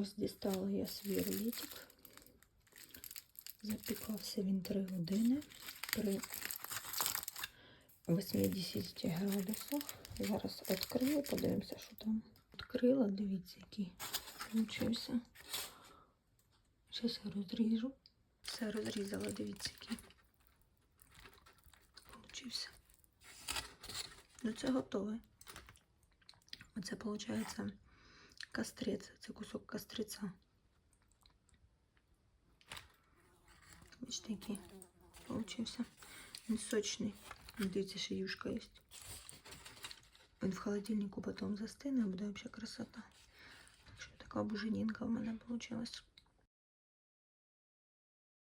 Ось дістала я свій рулетик. Запікався він 3 години при 80 градусах. Зараз відкрию, подивимося, що там. Відкрила, дивіться, який получився. Зараз я розріжу. Все розрізала, дивіться, який получився. Ну, це готове. Оце, виходить, кастрець. Це кусок кастриця. Бачите, який получився. Він сочний. Дивіться, ще юшка є. Він в холодильнику потім застине, буде взагалі красота. Так що така буженінка в мене вийшла.